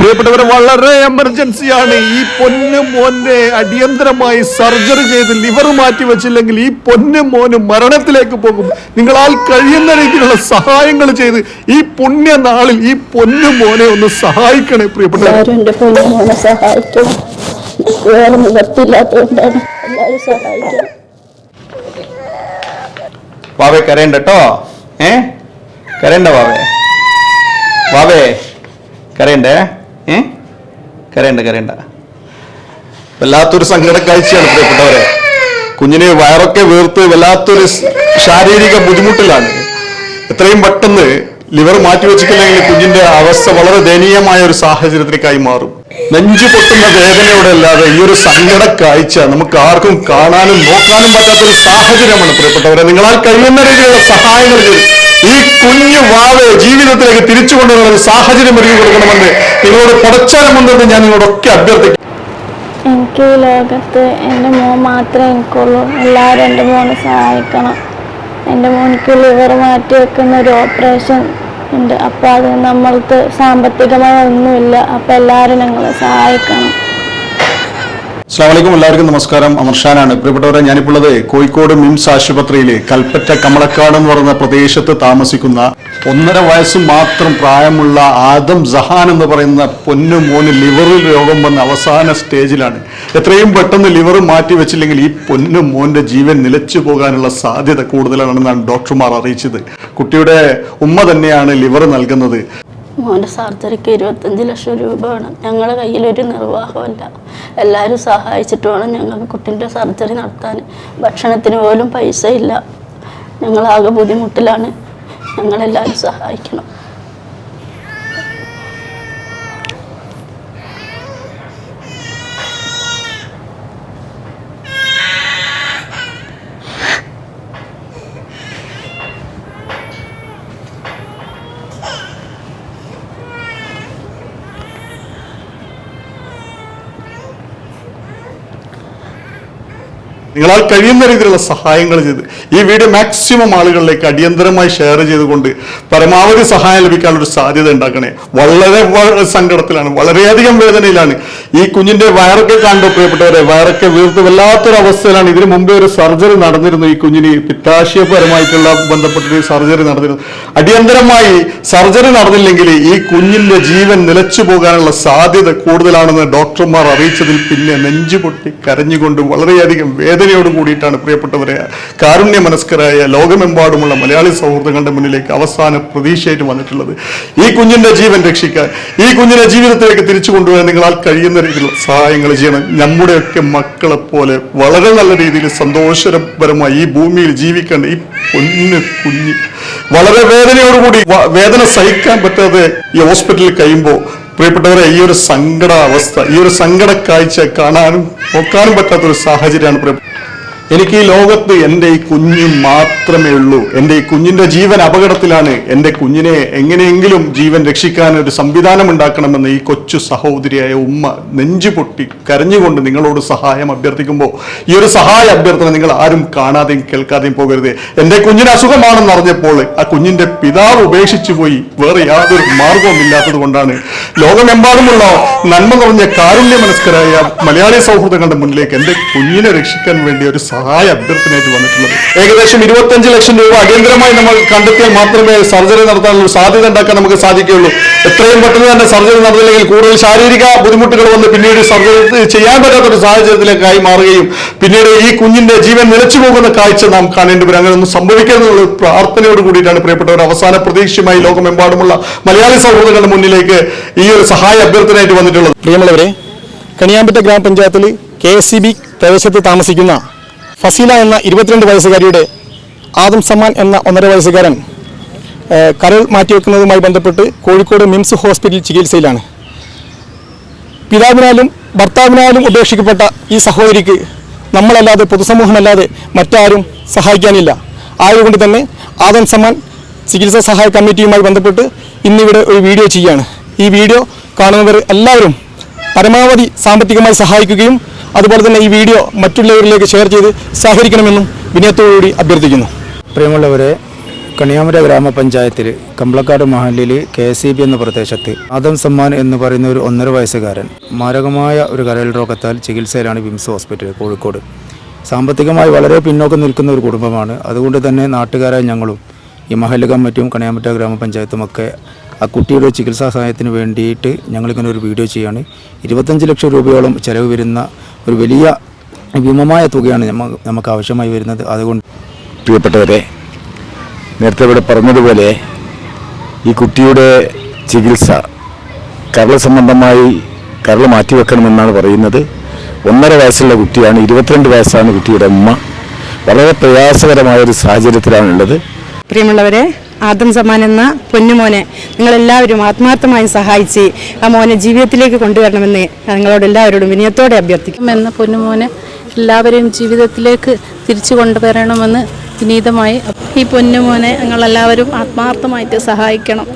പ്രിയപ്പെട്ടവരെ വളരെ എമർജൻസിയാണ് ഈ പൊന്നു മോന്റെ അടിയന്തരമായി സർജറി ചെയ്ത് ലിവർ മാറ്റി വെച്ചില്ലെങ്കിൽ ഈ പൊന്നു മോന് മരണത്തിലേക്ക് പോകും. നിങ്ങളാൽ കഴിയുന്ന രീതിയിലുള്ള സഹായങ്ങൾ ചെയ്ത് ഈ പുണ്യ നാളിൽ ഈ പൊന്നു മോനെ ഒന്ന് സഹായിക്കണേ വേറെ എല്ലാവരും സഹായിക്കണം വാവേ കരയണ്ട കേട്ടോ ഏ? കരയണ്ട വാവേ. വാവേ കരയണ്ടേ? ഏ? കരയണ്ട കരയണ്ട. വല്ലാത്തൊരു സങ്കട കാഴ്ചയാണ് പ്രിയപ്പെട്ടവരെ. കുഞ്ഞിനെ വയറൊക്കെ വീർത്ത് വല്ലാത്തൊരു ശാരീരിക ബുദ്ധിമുട്ടിലാണ്. എത്രയും പെട്ടെന്ന് ലിവർ മാറ്റി വെച്ചിട്ടില്ലെങ്കിൽ കുഞ്ഞിന്റെ അവസ്ഥ വളരെ ദയനീയമായ ഒരു സാഹചര്യത്തിലേക്കായി മാറും. നെഞ്ചു പൊട്ടുന്ന വേദനയോടെ അല്ലാതെ ഈ ഒരു സങ്കട കാഴ്ച നമുക്ക് ആർക്കും കാണാനും നോക്കാനും പറ്റാത്ത ഒരു സാഹചര്യമാണ് പ്രിയപ്പെട്ടവരെ. നിങ്ങളാൽ കഴിയുന്ന രീതിയിലുള്ള സഹായങ്ങൾ ചെയ്ത് ഈ കുഞ്ഞു വാവ് ജീവിതത്തിലേക്ക് തിരിച്ചു കൊണ്ടുവരുന്ന ഒരു സാഹചര്യം ഒരുക്കി കൊടുക്കണമെന്ന് നിങ്ങളോട് പടച്ചാലമുണ്ടെന്ന് ഞാൻ നിങ്ങളോടൊക്കെ അഭ്യർത്ഥിക്കും എനിക്ക് ഈ ലോകത്ത് എന്റെ മോൻ മാത്രമേ എനിക്കുള്ളൂ. എല്ലാവരും എന്റെ മോനെ സഹായിക്കണം. എന്റെ മോനിക്ക് ലിവർ മാറ്റി വെക്കുന്ന ഒരു ഓപ്പറേഷൻ ഉണ്ട്. അപ്പോൾ അത് നമ്മൾക്ക് സാമ്പത്തികമായി ഒന്നുമില്ല. അപ്പോൾ എല്ലാവരും ഞങ്ങളെ സഹായിക്കണം. അസ്ലാമലൈക്കും എല്ലാവർക്കും നമസ്കാരം. അമർഷാനാണ് പ്രിയപ്പെട്ടവരെ ഞാനിപ്പോൾ കോഴിക്കോട് മിംസ് ആശുപത്രിയിലെ കൽപ്പറ്റ കമളക്കാട് എന്ന് പറയുന്ന പ്രദേശത്ത് താമസിക്കുന്ന ഒന്നര വയസ്സ് മാത്രം പ്രായമുള്ള ആദം ജഹാൻ എന്ന് പറയുന്ന പൊന്നു മോന് ലിവറിൽ രോഗം വന്ന അവസാന സ്റ്റേജിലാണ്. എത്രയും പെട്ടെന്ന് ലിവർ മാറ്റി വെച്ചില്ലെങ്കിൽ ഈ പൊന്നു മോന്റെ ജീവൻ നിലച്ചു പോകാനുള്ള സാധ്യത കൂടുതലാണെന്നാണ് ഡോക്ടർമാർ അറിയിച്ചത്. കുട്ടിയുടെ ഉമ്മ തന്നെയാണ് ലിവർ നൽകുന്നത്. മോന്റെ സർജറിക്ക് ഇരുപത്തഞ്ച് ലക്ഷം രൂപയാണ്. ഞങ്ങളുടെ കയ്യിലൊരു നിർവാഹമല്ല എല്ലാവരും സഹായിച്ചിട്ട് വേണം ഞങ്ങൾക്ക് കുട്ടീന്റെ സർജറി നടത്താൻ. ഭക്ഷണത്തിന് പോലും പൈസ ഇല്ല ഞങ്ങളാകെ ബുദ്ധിമുട്ടിലാണ്. ഞങ്ങളെല്ലാവരും സഹായിക്കണം. നിങ്ങളാൽ കഴിയുന്ന രീതിയിലുള്ള സഹായങ്ങൾ ചെയ്ത് ഈ വീഡിയോ മാക്സിമം ആളുകളിലേക്ക് അടിയന്തരമായി ഷെയർ ചെയ്തുകൊണ്ട് പരമാവധി സഹായം ലഭിക്കാനുള്ള സാധ്യത ഉണ്ടാക്കണേ. വളരെ സങ്കടത്തിലാണ്. വളരെയധികം വേദനയിലാണ്. ഈ കുഞ്ഞിന്റെ വയറൊക്കെ കണ്ടു പ്രിയപ്പെട്ടവരെ വയറൊക്കെ വീർത്ത് വല്ലാത്തൊരു അവസ്ഥയിലാണ്. ഇതിനു മുമ്പേ ഒരു സർജറി നടന്നിരുന്നു ഈ കുഞ്ഞിന്. പിത്താശയപരമായിട്ടുള്ള ബന്ധപ്പെട്ട സർജറി നടന്നിരുന്നു. അടിയന്തരമായി സർജറി നടന്നില്ലെങ്കിൽ ഈ കുഞ്ഞിന്റെ ജീവൻ നിലച്ചു പോകാനുള്ള സാധ്യത കൂടുതലാണെന്ന് ഡോക്ടർമാർ അറിയിച്ചതിൽ പിന്നെ നെഞ്ചുപൊട്ടി കരഞ്ഞുകൊണ്ട് വളരെയധികം വേദനയോട് കൂടിയിട്ടാണ് പ്രിയപ്പെട്ടവരെ കാരുണ്യ മനസ്കരായ ലോകമെമ്പാടുമുള്ള മലയാളി സൗഹൃദങ്ങളുടെ മുന്നിലേക്ക് അവസാന പ്രതീക്ഷയായിട്ട് വന്നിട്ടുള്ളത്. ഈ കുഞ്ഞിന്റെ ജീവൻ രക്ഷിക്കാൻ ഈ കുഞ്ഞിനെ ജീവിതത്തിലേക്ക് തിരിച്ചു കൊണ്ടുവരാൻ നിങ്ങളാൽ കഴിയുന്ന രീതിയിലുള്ള സഹായങ്ങൾ ചെയ്യണം. നമ്മുടെയൊക്കെ മക്കളെ പോലെ വളരെ നല്ല രീതിയിൽ സന്തോഷപരമായി ഈ ഭൂമിയിൽ ജീവിക്കേണ്ട ഈ പൊന്ന് കുഞ്ഞ് വളരെ വേദനയോടുകൂടി വേദന സഹിക്കാൻ പറ്റാതെ ഈ ഹോസ്പിറ്റലിൽ കഴിയുമ്പോൾ പ്രിയപ്പെട്ടവരെ ഈ ഒരു സങ്കട അവസ്ഥ ഈ ഒരു സങ്കട കാഴ്ച കാണാനും നോക്കാനും പറ്റാത്ത ഒരു സാഹചര്യമാണ് പ്രിയ എനിക്ക് ഈ ലോകത്ത് എന്റെ ഈ കുഞ്ഞ് മാത്രമേ ഉള്ളൂ. എന്റെ ഈ കുഞ്ഞിന്റെ ജീവൻ അപകടത്തിലാണ്. എന്റെ കുഞ്ഞിനെ എങ്ങനെയെങ്കിലും ജീവൻ രക്ഷിക്കാൻ ഒരു സംവിധാനം ഉണ്ടാക്കണമെന്ന് ഈ കൊച്ചു സഹോദരിയായ ഉമ്മ നെഞ്ചു പൊട്ടി കരഞ്ഞുകൊണ്ട് നിങ്ങളോട് സഹായം അഭ്യർത്ഥിക്കുമ്പോൾ ഈ ഒരു സഹായ അഭ്യർത്ഥന നിങ്ങൾ ആരും കാണാതെയും കേൾക്കാതെയും പോകരുത്. എന്റെ കുഞ്ഞിന് അസുഖമാണെന്ന് അറിഞ്ഞപ്പോൾ ആ കുഞ്ഞിന്റെ പിതാവ് ഉപേക്ഷിച്ചു പോയി. വേറെ യാതൊരു മാർഗവും ഇല്ലാത്തത് കൊണ്ടാണ്. ലോകമെമ്പാടുമുള്ള നന്മ നിറഞ്ഞ കാരുണ്യ മനസ്കരായ മലയാളി സൗഹൃദങ്ങളുടെ മുന്നിലേക്ക് എന്റെ കുഞ്ഞിനെ രക്ഷിക്കാൻ വേണ്ടി ഒരു സഹായ അഭ്യർത്ഥനയായിട്ട് വന്നിട്ടുള്ളത്. ഏകദേശം ഇരുപത്തഞ്ച് ലക്ഷം രൂപ അടിയന്തരമായി നമ്മൾ കണ്ടെത്തിയാൽ മാത്രമേ സർജറി നടത്താനുള്ള സാധ്യത ഉണ്ടാക്കാൻ നമുക്ക് സാധിക്കുകയുള്ളൂ. എത്രയും പെട്ടെന്ന് തന്നെ സർജറി നടന്നില്ലെങ്കിൽ കൂടുതൽ ശാരീരിക ബുദ്ധിമുട്ടുകൾ വന്ന് പിന്നീട് സർജറി ചെയ്യാൻ പറ്റാത്ത ഒരു സാഹചര്യത്തിലേക്കായി മാറുകയും പിന്നീട് ഈ കുഞ്ഞിന്റെ ജീവൻ നിലച്ചു പോകുന്ന കാഴ്ച നാം കാണേണ്ടി വരും. അങ്ങനെ ഒന്നും സംഭവിക്കരുതെന്നുള്ള പ്രാർത്ഥനയോട് കൂടിയിട്ടാണ് പ്രിയപ്പെട്ടവർ അവസാന പ്രതീക്ഷയുമായി ലോകമെമ്പാടുമുള്ള മലയാളി സൗഹൃദങ്ങളുടെ മുന്നിലേക്ക് ഈ ഒരു സഹായ അഭ്യർത്ഥനയായിട്ട് വന്നിട്ടുള്ളത്. പ്രിയമുള്ളവരെ കണിയാമ്പറ്റ ഗ്രാമപഞ്ചായത്തിൽ കെ എസ് സി ബി പ്രദേശത്ത് താമസിക്കുന്ന ഫസീല എന്ന ഇരുപത്തിരണ്ട് വയസ്സുകാരിയുടെ ആദം സമാൻ എന്ന ഒന്നര വയസ്സുകാരൻ കരൾ മാറ്റിവെക്കുന്നതുമായി ബന്ധപ്പെട്ട് കോഴിക്കോട് മിംസ് ഹോസ്പിറ്റൽ ചികിത്സയിലാണ്. പിതാവിനാലും ഭർത്താവിനാലും ഉപേക്ഷിക്കപ്പെട്ട ഈ സഹോദരിക്ക് നമ്മളല്ലാതെ പൊതുസമൂഹമല്ലാതെ മറ്റാരും സഹായിക്കാനില്ല. ആയതുകൊണ്ട് തന്നെ ആദം സമാൻ ചികിത്സാ സഹായ കമ്മിറ്റിയുമായി ബന്ധപ്പെട്ട് ഇന്നിവിടെ ഒരു വീഡിയോ ചെയ്യുകയാണ്. ഈ വീഡിയോ കാണുന്നവർ എല്ലാവരും പരമാവധി സാമ്പത്തികമായി സഹായിക്കുകയും അതുപോലെ തന്നെ ഈ വീഡിയോ മറ്റുള്ളവരിലേക്ക് ഷെയർ ചെയ്ത് സഹകരിക്കണമെന്നും വിനയത്തോടുകൂടി അഭ്യർത്ഥിക്കുന്നു. പ്രിയമുള്ളവരെ കണിയാമര ഗ്രാമപഞ്ചായത്തിൽ കമ്പളക്കാട് മഹലിൽ കെ എസ് ഇ ബി എന്ന പ്രദേശത്ത് ആദം സമ്മാൻ എന്ന് പറയുന്ന ഒരു ഒന്നര വയസ്സുകാരൻ മാരകമായ ഒരു കരൾ രോഗത്താൽ ചികിത്സയിലാണ് വിംസ് ഹോസ്പിറ്റൽ കോഴിക്കോട്. സാമ്പത്തികമായി വളരെ പിന്നോക്കം നിൽക്കുന്ന ഒരു കുടുംബമാണ്. അതുകൊണ്ട് തന്നെ നാട്ടുകാരായ ഞങ്ങളും ഈ മഹല്ല് കമ്മിറ്റിയും കണിയാമറ്റ ഗ്രാമപഞ്ചായത്തും ഒക്കെ ആ കുട്ടിയുടെ ചികിത്സാ സഹായത്തിന് വേണ്ടിയിട്ട് ഞങ്ങളിങ്ങനെ ഒരു വീഡിയോ ചെയ്യാണ്. ഇരുപത്തഞ്ച് ലക്ഷം രൂപയോളം ചിലവ് വരുന്ന ഒരു വലിയ വിമമായ തുകയാണ് നമുക്ക് ആവശ്യമായി വരുന്നത്. അതുകൊണ്ട് പ്രിയപ്പെട്ടവരെ നേരത്തെ ഇവിടെ പറഞ്ഞതുപോലെ ഈ കുട്ടിയുടെ ചികിത്സ കരൾ സംബന്ധമായി കരൾ മാറ്റിവെക്കണമെന്നാണ് പറയുന്നത്. ഒന്നര വയസ്സുള്ള കുട്ടിയാണ് ഇരുപത്തിരണ്ട് വയസ്സാണ് കുട്ടിയുടെ അമ്മ വളരെ പ്രയാസകരമായ ഒരു സാഹചര്യത്തിലാണുള്ളത്. പ്രിയമുള്ളവരെ ആദം സമാൻ എന്ന പൊന്നുമോനെ നിങ്ങളെല്ലാവരും ആത്മാർത്ഥമായി സഹായിച്ച് ആ മോനെ ജീവിതത്തിലേക്ക് കൊണ്ടുവരണമെന്ന് ഞങ്ങളോട് എല്ലാവരോടും വിനയത്തോടെ അഭ്യർത്ഥിക്കും എന്ന പൊന്നുമോനെ എല്ലാവരെയും ജീവിതത്തിലേക്ക് തിരിച്ചു കൊണ്ടുവരണമെന്ന് വിനീതമായി ഈ പൊന്നുമോനെ ഞങ്ങളെല്ലാവരും ആത്മാർത്ഥമായിട്ട് സഹായിക്കണം.